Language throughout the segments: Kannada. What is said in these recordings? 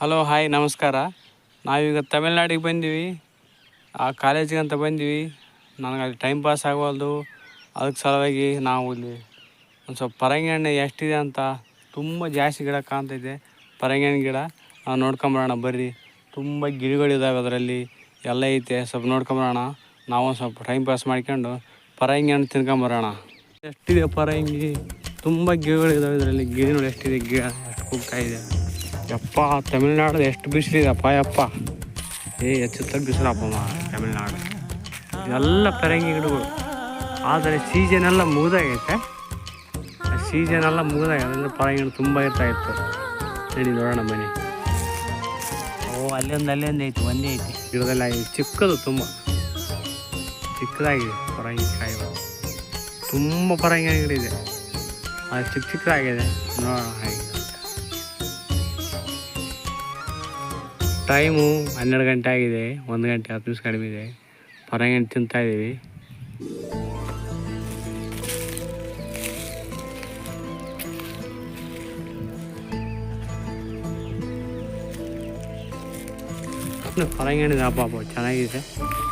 ಹಲೋ ಹಾಯ್ ನಮಸ್ಕಾರ. ನಾವೀಗ ತಮಿಳ್ನಾಡಿಗೆ ಬಂದೀವಿ. ಆ ಕಾಲೇಜಿಗೆ ಅಂತ ಬಂದೀವಿ. ನನಗೆ ಅಲ್ಲಿ ಟೈಮ್ ಪಾಸ್ ಆಗವಲ್ದು. ಅದಕ್ಕೆ ಸಲುವಾಗಿ ನಾವು ಇಲ್ಲಿ ಒಂದು ಸ್ವಲ್ಪ ಪರಂಗಿ ಹಣ್ಣು ಎಷ್ಟಿದೆ ಅಂತ ತುಂಬ ಜಾಸ್ತಿ ಗಿಡ ಕಾಣ್ತೈತೆ ಪರಂಗಿ ಹಣ್ಣು ಗಿಡ. ನಾವು ನೋಡ್ಕೊಂಬರೋಣ, ಬರ್ರಿ. ತುಂಬ ಗಿಡಗಳಿದ್ದಾವೆ ಅದರಲ್ಲಿ. ಎಲ್ಲ ಐತೆ. ಸ್ವಲ್ಪ ನೋಡ್ಕೊಂಬರೋಣ. ನಾವು ಒಂದು ಸ್ವಲ್ಪ ಟೈಮ್ ಪಾಸ್ ಮಾಡ್ಕೊಂಡು ಪರಂಗಿ ಹಣ್ಣು ತಿನ್ಕೊಂಬರೋಣ. ಎಷ್ಟಿದೆ ಪರಂಗಿ? ತುಂಬ ಗಿಡಗಳಿದ್ದಾವೆ ಇದರಲ್ಲಿ. ಗಿಡಗಳು ಎಷ್ಟಿದೆ. ಗಿಡ ಎಷ್ಟು ಕೂಗ್ತಾ ಯಪ್ಪ ತಮಿಳ್ನಾಡು ಎಷ್ಟು ಬಿಸಿಲಿದೆಪ್ಪ ಯಪ್ಪ. ಏ ಎಚ್ಚುತ್ತ ಬಿಸಿಲಪ್ಪ ತಮಿಳ್ನಾಡು. ಎಲ್ಲ ಪರಂಗಿ ಗಿಡಗಳು. ಆದರೆ ಸೀಸನ್ ಎಲ್ಲ ಮುಗಿದಾಗೈತೆ. ಸೀಸನ್ ಎಲ್ಲ ಮುಗಿದಾಗ ಅಂದರೆ ಪರಂಗಿ ಗಿಡ ತುಂಬ ಇರ್ತಾ ಇತ್ತು. ಹೇಳಿ ನೋಡೋಣ ಮನೆ ಓ ಅಲ್ಲೊಂದು ಅಲ್ಲೊಂದು ಐತಿ ಒಂದೇ ಐತಿ. ಗಿಡದಲ್ಲಿ ಆಗಿದೆ ಚಿಕ್ಕದು ತುಂಬ. ಚಿಕ್ಕದಾಗಿದೆ ಪರಂಗಿ ಕಾಯಿ ತುಂಬ ಪರಂಗಿ ಗಿಡ ಇದೆ. ಅದು ಚಿಕ್ಕ ಚಿಕ್ಕದಾಗಿದೆ. ನೋಡೋಣ ಹಾಗೆ. ಟೈಮು ಹನ್ನೆರಡು ಗಂಟೆ ಆಗಿದೆ, ಒಂದು ಗಂಟೆ, ಹತ್ತು ನಿಮಿಷ ಕಡಿಮೆ ಇದೆ. ಪರಂಗಿ ತಿಂತಾ ಇದ್ದೀವಿ. ಪರಂಗಿ ಹಣ್ಣಿದೆ ಚೆನ್ನಾಗಿದೆ.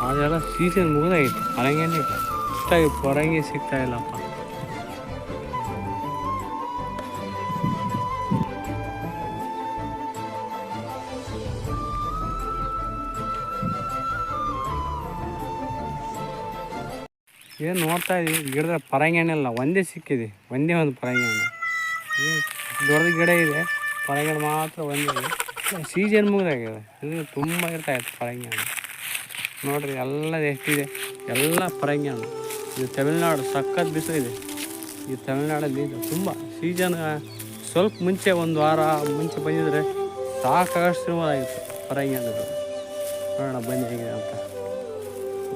ಅದೆಲ್ಲ ಸೀಸನ್ ಮುಗಿದಾಗಿತ್ತು. ಪರಂಗಿ ಹಣ್ಣು ಇಷ್ಟಾಗಿ ಪರಂಗಿ ಸಿಗ್ತಾ ಇಲ್ಲಪ್ಪ ಏನು ನೋಡ್ತಾ ಇದ್ದೀವಿ ಗಿಡದ ಪರಂಗಿ ಹಣ್ಣಿಲ್ಲ ಒಂದೇ ಸಿಕ್ಕಿದೆ, ಒಂದೇ ಒಂದು ಪರಂಗಿ ಹಣ್ಣು ದೊಡ್ಡ ಗಿಡ ಇದೆ ಪರಂಗಿ ಹಣ್ಣು ಮಾತ್ರ ಒಂದೇ ಸೀಸನ್ ಮುಗಿದಾಗಿದೆ. ಇದು ತುಂಬ ಇರ್ತಾ ಇತ್ತು ಪರಂಗಿ ಹಣ್ಣು ನೋಡ್ರಿ ಎಲ್ಲ ಎಷ್ಟಿದೆ? ಎಲ್ಲ ಪರಂಗಿ ಹಣ್ಣು ಇದು ತಮಿಳ್ನಾಡು ಸಖತ್ ಇದೆ ಈ ತಮಿಳ್ನಾಡಲ್ಲಿ ತುಂಬ ಸೀಸನ್ ಸ್ವಲ್ಪ ಮುಂಚೆ ಒಂದು ವಾರ ಮುಂಚೆ ಬಂದಿದ್ರೆ ತಿನ್ಬೋದಾಗಿತ್ತು ಪರಂಗಿ ಹಣ್ಣು ನೋಡೋಣ ಬಂದಿದೆ ಅಂತ.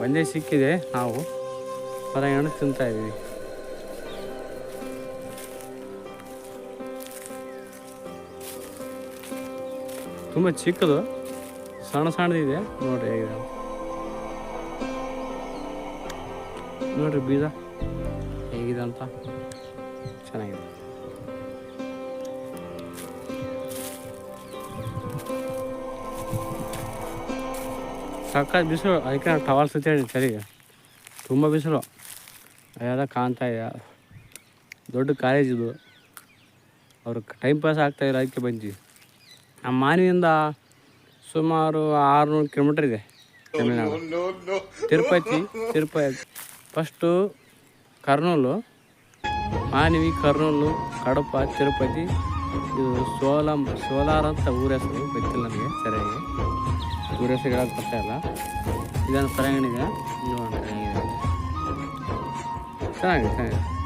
ಒಂದೇ ಸಿಕ್ಕಿದೆ ನಾವು. ಪರಂಗಿ ಹಣ್ಣು ತಿಂತಾ ಇದ್ದೀವಿ ತುಂಬ ಚಿಕ್ಕದು, ಸಣ್ಣ ಸಣ್ಣದಿದೆ. ನೋಡ್ರಿ ಹೇಗಿದೆ. ನೋಡ್ರಿ ಬೀಜ ಹೇಗಿದೆ ಅಂತ. ಚೆನ್ನಾಗಿದೆ. ಸಕ್ಕ ಬಿಸಿಲು, ಅದಕ್ಕೆ ಟವಲ್ ಸುತ್ತೇಳಿ ಚಳಿಗೆ. ತುಂಬ ಬಿಸಿಲು. ಅದೆಲ್ಲ ಕಾಣ್ತಾ ಇದೆ. ದೊಡ್ಡ ಕಾಲೇಜ್ ಇದು. ಅವ್ರ ಟೈಮ್ ಪಾಸ್ ಆಗ್ತಾ ಇಲ್ಲ ಅದಕ್ಕೆ ಬಂದ್ವಿ. ನಮ್ಮ ಮಾನಿಯಿಂದ ಸುಮಾರು ಆರುನೂರು ಕಿಲೋಮೀಟ್ರ್ ಇದೆ ತಮಿಳ್ನಾಡು. ತಿರುಪತಿ ತಿರುಪತಿ. ಫಸ್ಟು ಕರ್ನೂಲು ಮಾನವಿ ಕರ್ನೂಲು ಕಡಪ ತಿರುಪತಿ. ಇದು ಸೋಲಂ ಸೋಲಾರ್ ಅಂತ ಊರ ಹೆಸರು. ಗೊತ್ತಿಲ್ಲ ನನಗೆ ಸರಿಯಾಗಿ. ಊರ ಹೆಸರು ಹೇಳೋಕೆ ಬರ್ತಾ ಇಲ್ಲ. ಇದನ್ನು ಪರಂಗಣಿದೆ 看一看